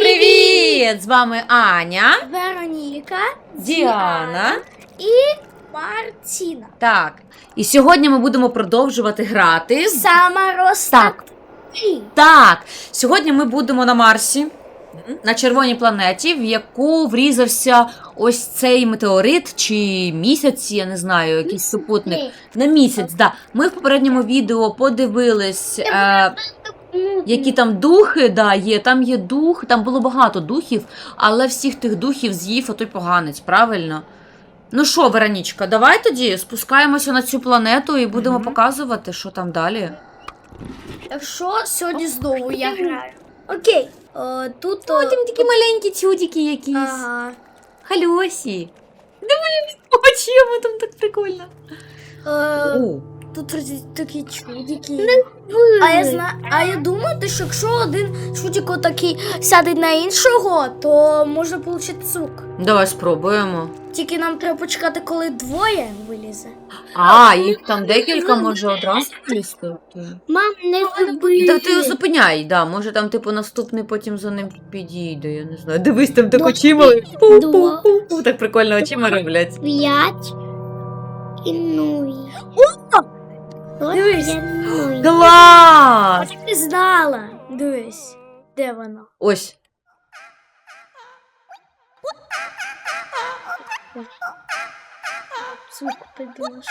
привіт! З вами Аня, Вероніка, Діана. і Мартіна. Так. І сьогодні ми будемо продовжувати грати. з- Сама Так. Так, сьогодні ми будемо на Марсі, на червоній планеті, в яку врізався ось цей метеорит чи місяць, я не знаю, якийсь супутник. На місяць, да. Ми в попередньому відео подивились, е, які там духи да, є. Там є дух, там було багато духів, але всіх тих духів з'їв отой поганець, правильно? Ну що, Веронічка, давай тоді спускаємося на цю планету і будемо показувати, що там далі. Так що сьогодні знову я граю. Окей. Е, тут. О, там такі маленькі тюдики якісь. Ага. Халюсі. Дивись, очима там так прикольно. Е, О, тут такі чудики. А я зна... а я думаю, що якщо один чудик отакий сяде на іншого, то можна отримати звук. давай спробуємо. Тільки нам треба почекати, коли двоє вилізе. А, їх там декілька може одразу влізти. Мам, не забий. Та ти зупиняй, да. Може там, типу, наступний потім за ним підійде, я не знаю. Дивись, там так очима. Так прикольно очима роблять. П'ять і нуль. Дивись. Нуль. Клас! Ти знала. Дивись, де воно? Ось. Звук придумаєш.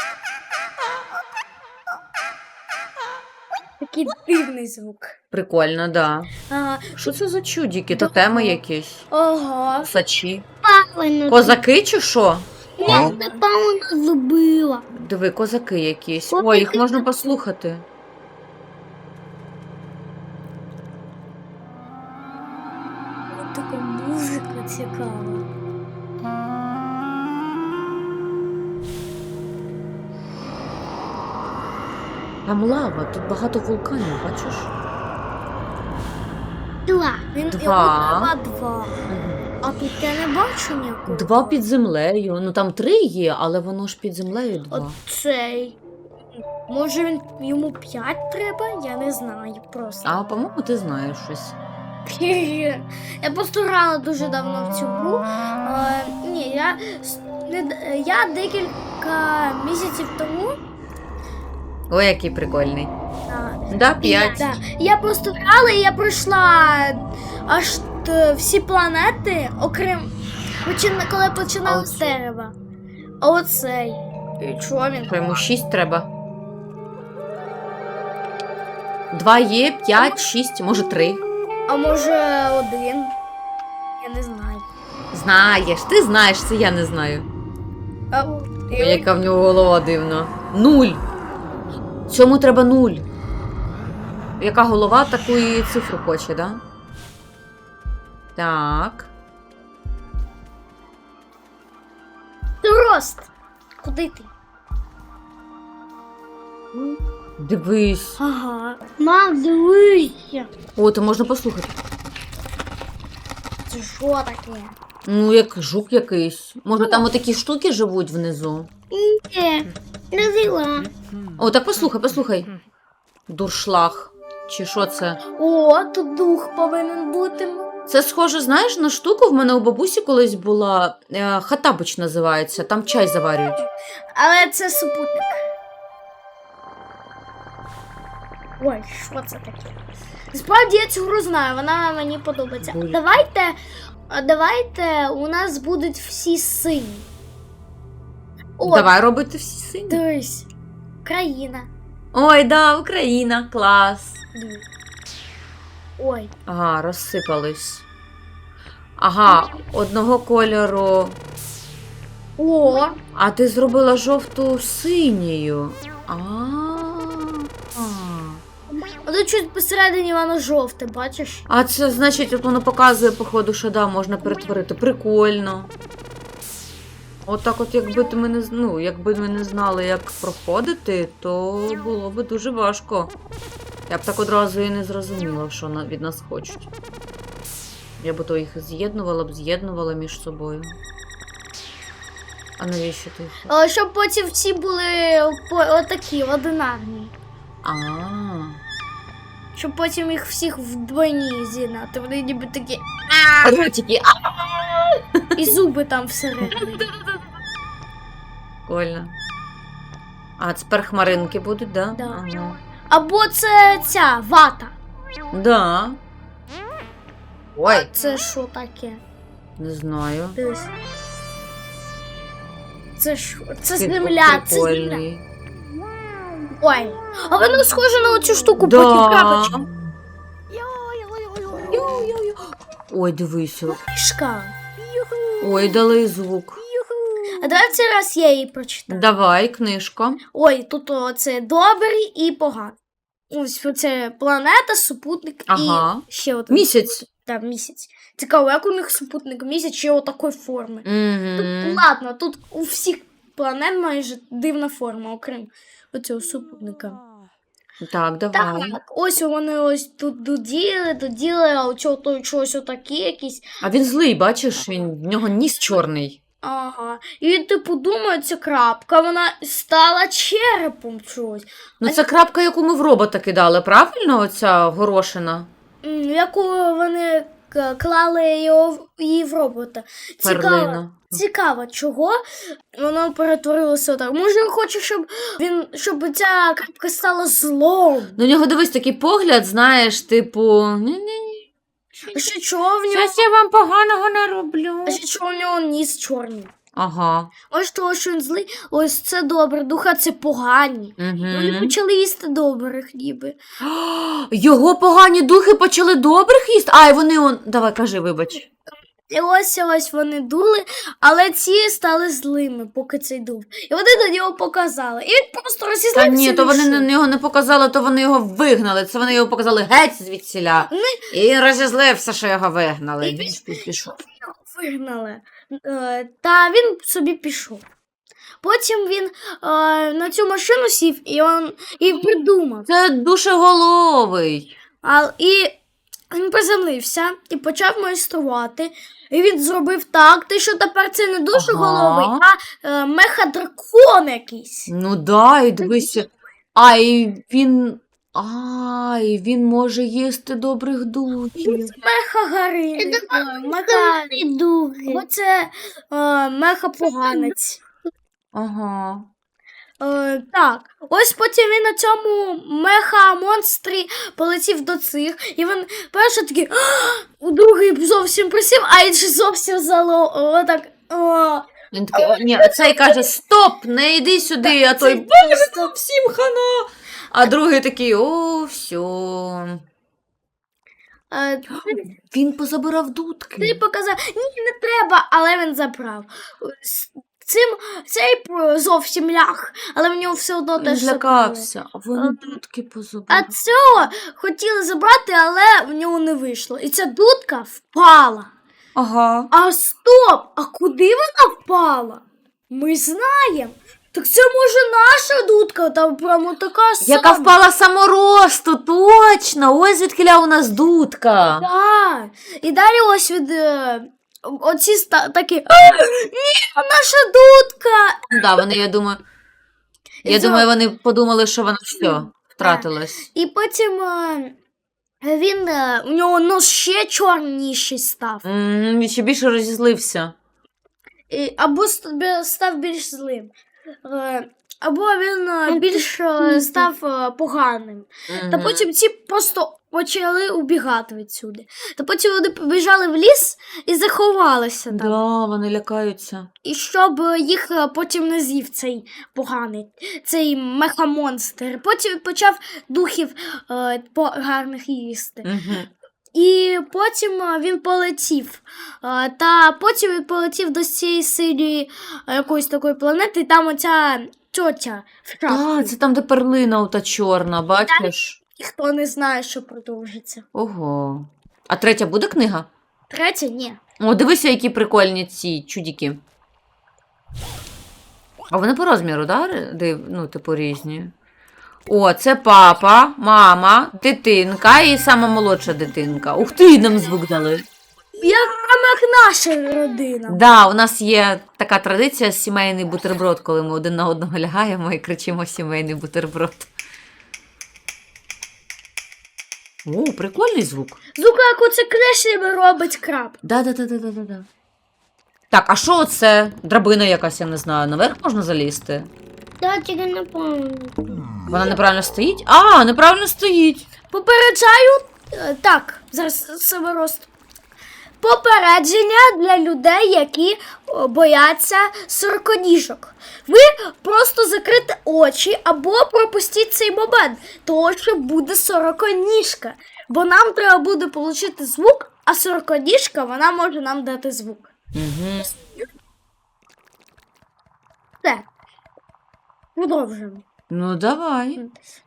Такий дивний звук. Прикольно, да. Ага. Що це за чудики? Тотеми якісь? Ага. Сачі. Павлину. Козаки чи що? Я Павлину зубила. Диви, козаки якісь. Ой, їх можна послухати. Така музика цікава. Там лава, тут багато вулканів, бачиш? Два. Він Два. його два. А тут я не бачу ніякого. Два під землею. Ну там три є, але воно ж під землею два. Оцей. Може він йому п'ять треба? Я не знаю просто. А по-моєму, ти знаєш щось. Я просто грала дуже давно в цю гру. Е, ні, я, с- не, д- я декілька місяців тому. Ой, який прикольний. а, Да, п'ять. Да, я просто грала і я пройшла аж т- всі планети, окрім коли А починала з дерева. А оцей. І чого він? Що йому шість треба. Два є, п'ять, шість, може три. А може один? Я не знаю. Знаєш, ти знаєш, це я не знаю. А, Ой, яка в нього голова дивна. Нуль. Цьому треба нуль. Яка голова, таку і цифру хоче, да? Так. Рост. Куди ти? Дивись. Ага. Мам, дивися. О, то можна послухати. Це що таке? Ну, як жук якийсь. Може, там отакі штуки живуть внизу. Ні. Не взяла. О, так послухай, послухай. Дуршлаг. Чи що це? О, тут дух повинен бути. Це схоже, знаєш, на штуку в мене у бабусі колись була. Е, хатабич називається, там чай заварюють. Але це супутник. Ой, що це таке? Справді я цю гру знаю, вона мені подобається. Дуже. Давайте, а, давайте у нас будуть всі сині. О, Давай робити всі сині. дивись. Країна. Ой, да, Україна, клас. Диви. Ой, Ага, розсипались. Ага, одного кольору. о, А ти зробила жовту синьою. А. а тут чуть посередині воно жовте, бачиш? А це значить, от воно показує, походу, що да, можна перетворити. Прикольно. От от, якби ти ми не, ну, якби ми не знали, як проходити, то було б дуже важко. Я б так одразу і не зрозуміла, що від нас хочуть. Я б то їх з'єднувала б, з'єднувала між собою. А навіщо ти? А, щоб потім всі були отакі, одинарні. А. щоб потім їх всіх вдвойні з'єднати. Вони ніби такі Ротики, а, і зуби там всередині. прикольно. А тепер хмаринки будуть, да? Да. Ага. Або це ця вата. Да. Ой, Це що таке? не знаю. Дивись. Це що? Це Типу, земля, це земля. прикольний. Ой. А воно схоже на оцю штуку Да. потім крапочку. Ой, дивися. Кішка. Ой, дали звук. А давай в цей раз я її прочитаю. Давай, книжка. Ой, тут о, це добрий і поганий. Ось це планета, супутник Ага. і ще один. Місяць. Так, місяць. Цікаво, як у них супутник місяць ще отакої форми. Тут, Угу. ладно, тут у всіх планет майже дивна форма, окрім оцього супутника. Так, давай. Так, ось вони ось тут доділи, доділи, а у цього той чогось отакі якісь. А він злий, бачиш, він в нього ніс чорний. Ага. І типу думає, ця крапка, вона стала черепом чогось. Ну, це крапка, яку ми в робота кидали, правильно? Оця горошина. М, Яку вони к- клали його в- її в робота. Цікаво, Перлина. цікаво, чого воно перетворилося так. Може, він хоче, щоб він щоб ця крапка стала злом. Ну, у нього дивись такий погляд, знаєш, типу. Ні-ні-ні. А ще чого в нього? Щось я вам поганого не роблю. А ще чого в нього ніс чорний? Ага. Ось того, що він злий, ось це добре, духа це погані. Вони Угу. почали їсти добрих, ніби. Його погані духи почали добрих їсти. Ай, вони он. Давай, кажи, вибач. І ось ось вони дули, але ці стали злими, поки цей дув. І вони до нього показали. І він просто Та розізлився. ні, то вони на нього не показали, то вони його вигнали. Це вони його показали геть звідсіля. І він розізлився, що його вигнали. І Він пішов. вигнали. Е, Та він собі пішов. Потім він е, на цю машину сів і, он, і придумав. Це душеголовий. А, і він приземлився і почав майструвати. І він зробив так, те, що тепер це не дуже Ага. головий, а е, меха-дракон якийсь. Ну да, і дивися. А, і він. А, і він може їсти добрих духів. Меха-гарин. Меха... Дуги. Оце е, меха-поганець. Ага. Е, так, ось потім він на цьому меха-монстрі полетів до цих, і він перший такий, у другий зовсім присів, а інший зовсім зало. Отак. О, Він такий, «О, ні, цей каже: Стоп, не йди сюди, а той боже, там всім хана. А другий такий, о, все. е, Він позабирав дудки. ти показав, ні, не треба, але він забрав. Цим цей зовсім ляг, але в нього все одно теж злякався, а вони дудки А цього хотіли забрати, але в нього не вийшло. І ця дудка впала. Ага. А стоп! А куди вона впала? Ми знаємо. Так це може наша дудка, там прямо така сама. Яка впала саморосту, точно! Ось звідкиля у нас дудка. Так. І далі ось від е, оці ста- такі. Ні, наша дудка! Да, вони, я думаю. Я цього- думаю, вони подумали, що вона все втратилась. І потім е, він е, у нього нос ще чорніший став. М, Він ще більше розізлився. І, або ст- став більш злим. Е, Або він е, більш е, став е, поганим. Та Мгм. потім ці просто почали убігати відсюди. Та потім вони побіжали в ліс і заховалися там. Да, вони лякаються. І щоб їх е, потім не з'їв цей поганий, цей мехамонстр. Потім почав духів е, поганих їсти. Угу. І потім е, він полетів. Е, Та потім він полетів до цієї синьої якоїсь такої планети, і там оця тьотя в шапці. А, це там, де перлина ота чорна, бачиш? Ніхто не знає, що продовжиться. Ого. А третя буде книга? Третя ні. О, дивися, які прикольні ці чудіки. А вони по розміру, да? див- Ну, типу, різні. О, це папа, мама, дитинка і сама молодша дитинка. Ух ти, нам звук дали. Як прямо як наша родина. Да, у нас є така традиція сімейний бутерброд, коли ми один на одного лягаємо і кричимо сімейний бутерброд. О, прикольний звук. Звук, як оце кришлями робить краб. Да-да-да-да-да-да. Так, а що це? Драбина якась, я не знаю. Наверх можна залізти? Да, тільки не пам'ятаю. Вона неправильно стоїть? А, неправильно стоїть. Попереджаю. е, Так, зараз саморост. Попередження для людей, які бояться сороконіжок. Ви просто закрите очі або пропустіть цей момент, тому що буде сороконіжка. Бо нам треба буде отримати звук, а сороконіжка вона може нам дати звук. Угу. Все. Продовжуємо. Ну, давай.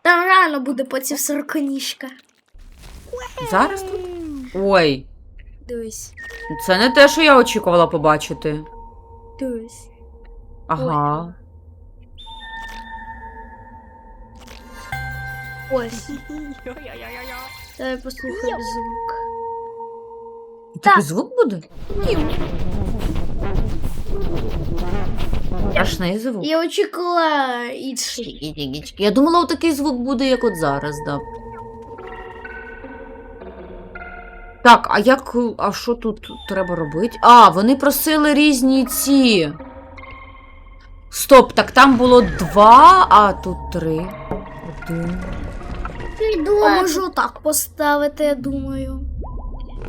Там реально буде потім сороконіжка. Зараз тут? Ой, Дивись, це не те, що я очікувала побачити. дивись. Ага. Ось. Давай послухаємо звук. Такий звук буде? Страшний звук. Я очікувала інший. Я думала, такий звук буде, як от зараз, да. Так, а як. А що тут треба робити? А, вони просили різні ці. Стоп, так там було два, а тут три. Один. А можу отак поставити, я думаю.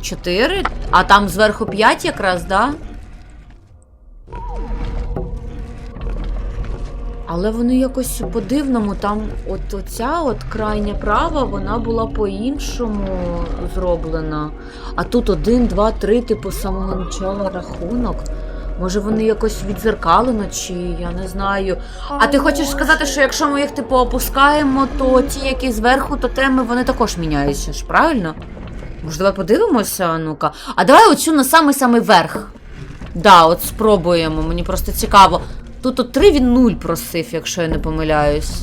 Чотири? А там зверху п'ять якраз, да? Але вони якось по-дивному, там от оця от крайня права, вона була по-іншому зроблена. А тут один, два, три, типу, з самого начала рахунок. Може, вони якось відзеркалено, чи я не знаю. А ти хочеш сказати, що якщо ми їх типу опускаємо, то ті, які зверху, то теми, вони також міняються ж, правильно? Може, давай подивимося, ну-ка. А давай оцю на самий-самий верх. Да, от спробуємо, мені просто цікаво. Тут от 3 він 0 просив, якщо я не помиляюсь.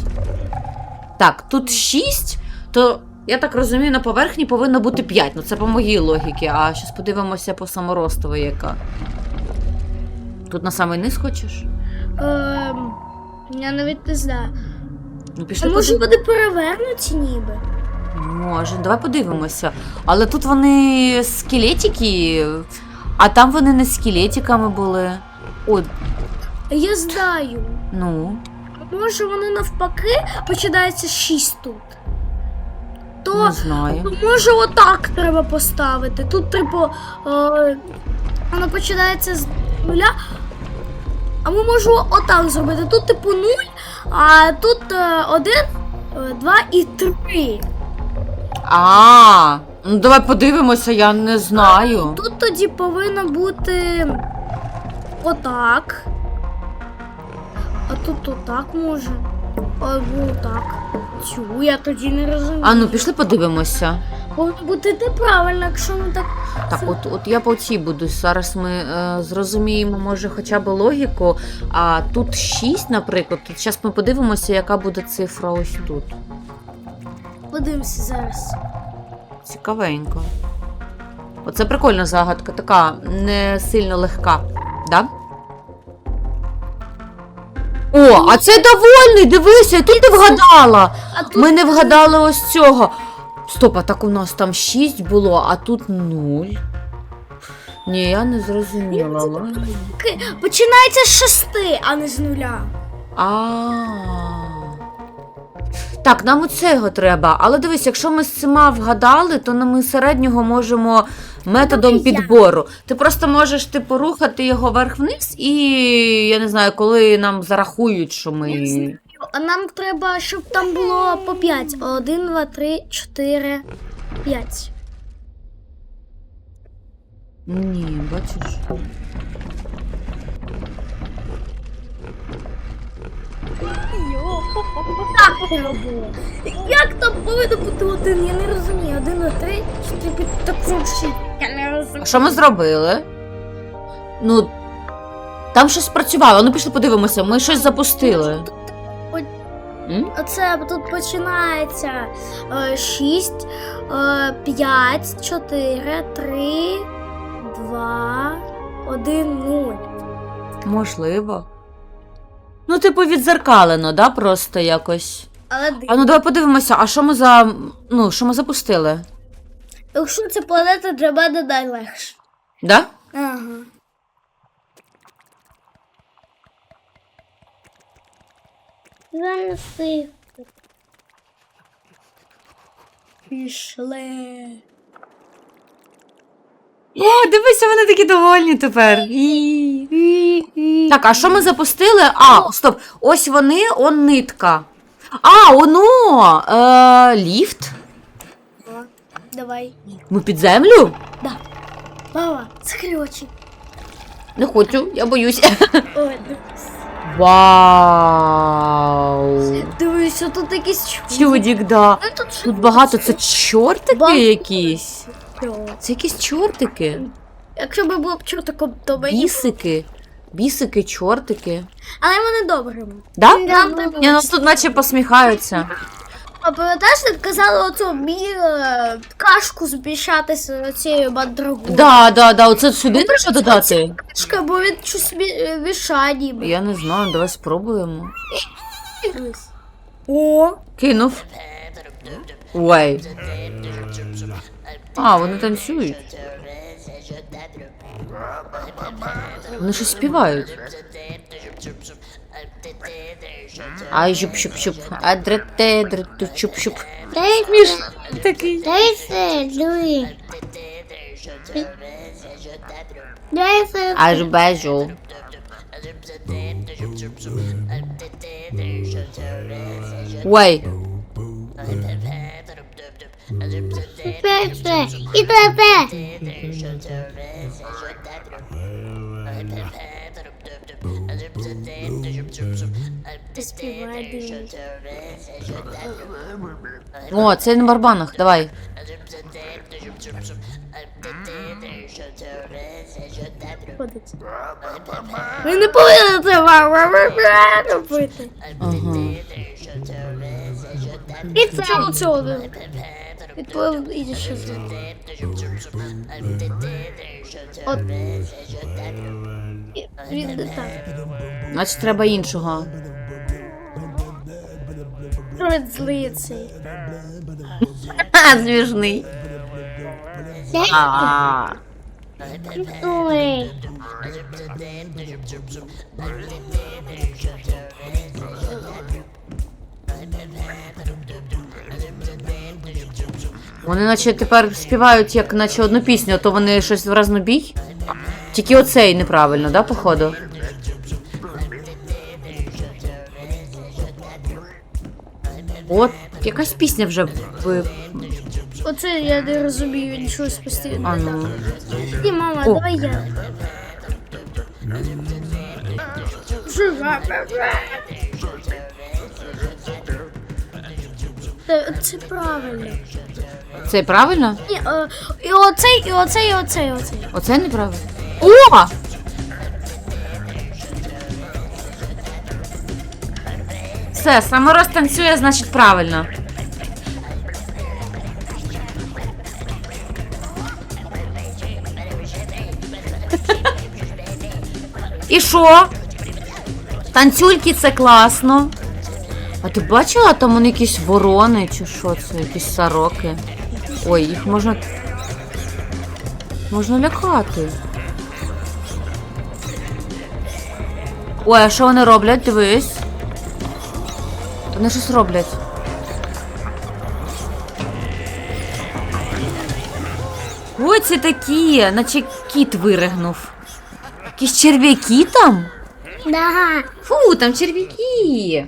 Так, тут 6, то я так розумію, на поверхні повинно бути 5. Ну це по моїй логіці, а зараз подивимося по саморостовій, яка. Тут на самий низ хочеш? Ем, я навіть не знаю. Ну, А може подивимося. вони перевернуті ніби? Може, давай подивимося. Але тут вони скелетики, а там вони не скелетиками були. О, Я знаю. ну. Може вони навпаки починається 6 тут. То Не знаю. Ну, може отак треба поставити. Тут, типу, е, воно починається з нуля. А ми можемо отак зробити. Тут, типу, нуль, а тут е, один, е, два і три. А, ну давай подивимося, я не знаю. Тут тоді повинно бути отак. Тут отак може. Або отак. Цю я тоді не розумію. А ну пішли подивимося. Повинно бути неправильно, якщо ми так. Так, от, от я по цій буду. Зараз ми е, зрозуміємо, може, хоча б логіку. А тут 6, наприклад. Тут зараз ми подивимося, яка буде цифра ось тут. Подивимося зараз. Цікавенько. Оце прикольна загадка, така не сильно легка. Да? О, а це довольний, дивися, тут ти вгадала. Ми не вгадали ось цього. Стоп, а так у нас там 6 було, а тут 0. Ні, я не зрозуміла. починається з шести, а не з нуля. А. Так, нам оцього треба. Але дивись, якщо ми з цима вгадали, то ми середнього можемо методом Ну, я. підбору. Ти просто можеш типу рухати його вверх-вниз, і я не знаю, коли нам зарахують, що ми. А нам треба, щоб там було по 5. 1, 2, 3, 4, 5. Ні, бачиш. Так було. Як там повинно бути один? Я не розумію. 1, 2, 3, 4, 5, так це. Я не А розумію. що ми зробили? Ну. Там щось працювало. Ну пішли подивимося, ми щось запустили. М? Оце тут починається 6, 5, 4, 3, 2, 1, 0. Можливо. Ну, типу, відзеркалено, да, просто якось. Але А ну давай подивимося, а що ми за. Ну, що ми запустили? Якщо це планета для мене найлегше. Да? Ага. Заноси. Пішли. О, дивися, вони такі довольні тепер. Так, а що ми запустили? А, стоп. Ось вони, он нитка. А, оно! Е, ліфт. Давай. Ми під землю? Мама, закрий очі. Не хочу, я боюсь. Ой, Вау! дивись, тут якісь чудо. Чудік, да. Ну, тут, Тут багато, це чортики якісь. Що? Це якісь чортики. Якщо б було б чортиком, то мені. Бісики. Бісики, чортики. Але вони добрими. Да? Нам треба. Ні, ну тут наче посміхаються. А пам'ятаєш, ти казала оцю мі е, кашку збільшатися цією мандрагою? Да, да, да, оце сюди треба додати. Кашка, бо він щось мі- мішає ніби. Я не знаю, давай спробуємо. О, Кинув. Ой. А, вони танцюють. Вони щось співають. Ай, жуп-щуп-щуп. А дрете, дрету, чуп-щуп. Дай, Такий. дай це, диви. Дай це. Аж бежу. Ой. Це. І співай. О, це на барабанах, давай. Ви не повинні це робити. Ага. І це чого цього не відповів і це. От. Він так. Значить, треба іншого. Що він злий цей. Ха, А. Ой. Вони наче тепер співають як наче одну пісню, а то вони щось в разнобій. Тільки оцей неправильно, да, походу? От, якась пісня вже в. Оце я не розумію, він щось постійно. А ну. Ні, мама, О. давай я. Жива. Це, правильно. Це правильно? Ні, е, і оцей, і оцей, і оцей, і оцей. Оце неправильно. О! Все, саморос танцює, значить правильно. І що? Танцюльки це класно. А ти бачила, там вони якісь ворони чи що це, якісь сороки. Ой, їх можна. Можна лякати. Ой, а що вони роблять? Дивись. Вони щось роблять. Ой, це такі, наче кіт виригнув. Якісь черв'яки там? Да. Фу, там черв'яки.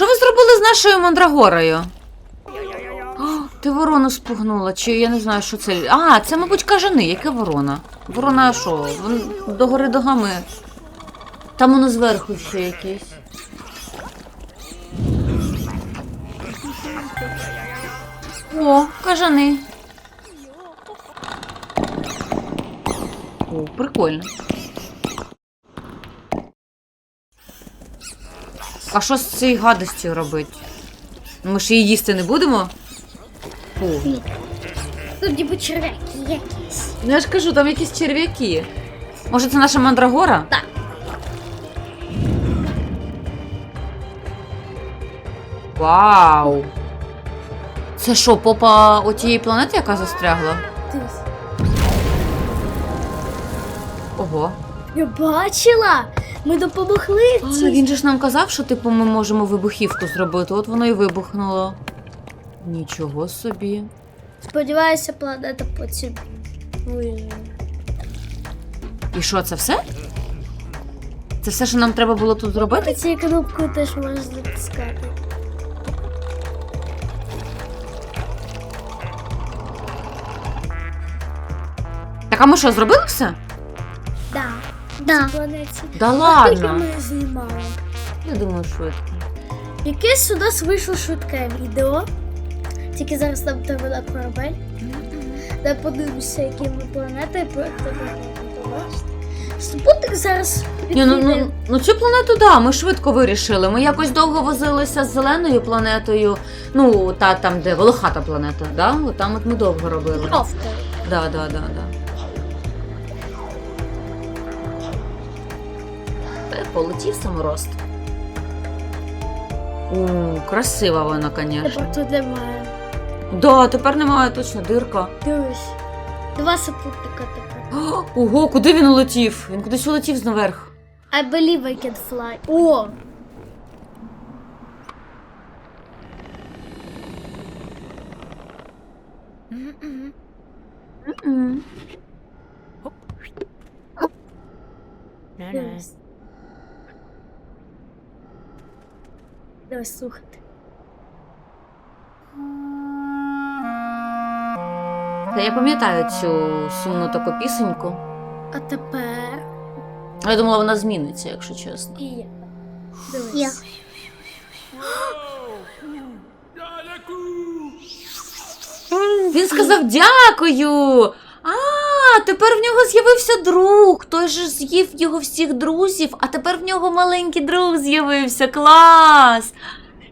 Що ви зробили з нашою мандрагорою? Ти ворону спугнула, чи я не знаю, що це. А, це, мабуть, кажани. Яка ворона? Ворона що? Вон догори догами. Там воно зверху ще якесь. О, кажани. О, прикольно. А що з цією гадостю робити? Ми ж її їсти не будемо? Фу. Тут ніби черв'яки якісь. Ну я ж кажу, там якісь черв'яки. Може, це наша мандрагора? Так. Вау! Це що, попа отієї планети, яка застрягла? Ого. Я бачила. Ми допомогли. Але він же ж нам казав, що типу ми можемо вибухівку зробити. От воно і вибухнуло. Нічого собі. Сподіваюся, планета потім виживе. І що, це все? Це все, що нам треба було тут зробити? Ці кнопку теж можна затискати. Так а ми що, зробили все? Да. Да. Планеті. Да Скільки ми знімали? Я думаю, швидко. Якесь у нас вийшло швидке відео. Тільки зараз нам треба на корабель. Де подивимося, які ми планети Супутник зараз Ні, ну, ну, ну цю планету, да, ми швидко вирішили. Ми якось довго возилися з зеленою планетою. Ну, та там, де волохата планета, да? От там от ми довго робили. Жовта. Да, да, да, да. Полетів саморост. У, красива вона, звісно. Тепер тут немає. Да, тепер немає точно дирка. Дивись. Два супутника тепер. О, Ого, куди він улетів? Він кудись улетів наверх. I believe I can fly. О! М-м. Дивись. Давай слухати. Я пам'ятаю цю сумну таку пісеньку. А тепер Я думала, вона зміниться, якщо чесно. і я. Дивись. Я. Він сказав дякую. А, тепер в нього з'явився друг. Той же з'їв його всіх друзів, а тепер в нього маленький друг з'явився. Клас!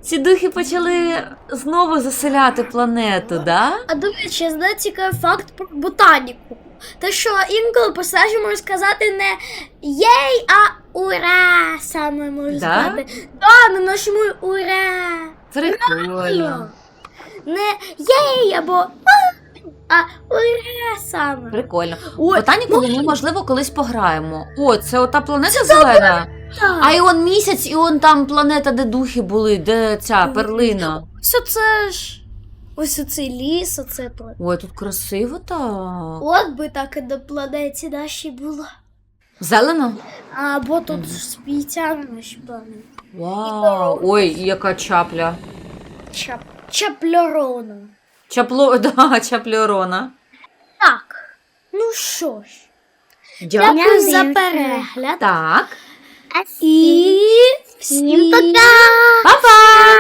Ці духи почали знову заселяти планету, да? А до речі, я знаю цікавий факт про ботаніку. Те, що інколи персонажі можуть сказати не єй, а ура! Саме можуть Да? сказати. Да, на нашому ура! Прикольно. Не єй або а, а саме. Прикольно. Ой, Ботаніку ми, можливо, колись пограємо. О, це ота планета зелена. так. А і он місяць, і он там планета, де духи були, де ця перлина. Ось оце ж. Ось оцей ліс, оце про. Ой, тут красиво так. От би так і на планеті нашій було. Зелено? Або тут спійця на нашій планеті. Вау. Ой, яка чапля. Чап... Чапльорона. Чапло... Да, чапльорона. Так, ну що ж, дякую за перегляд. Так. І всім пока! Па-па!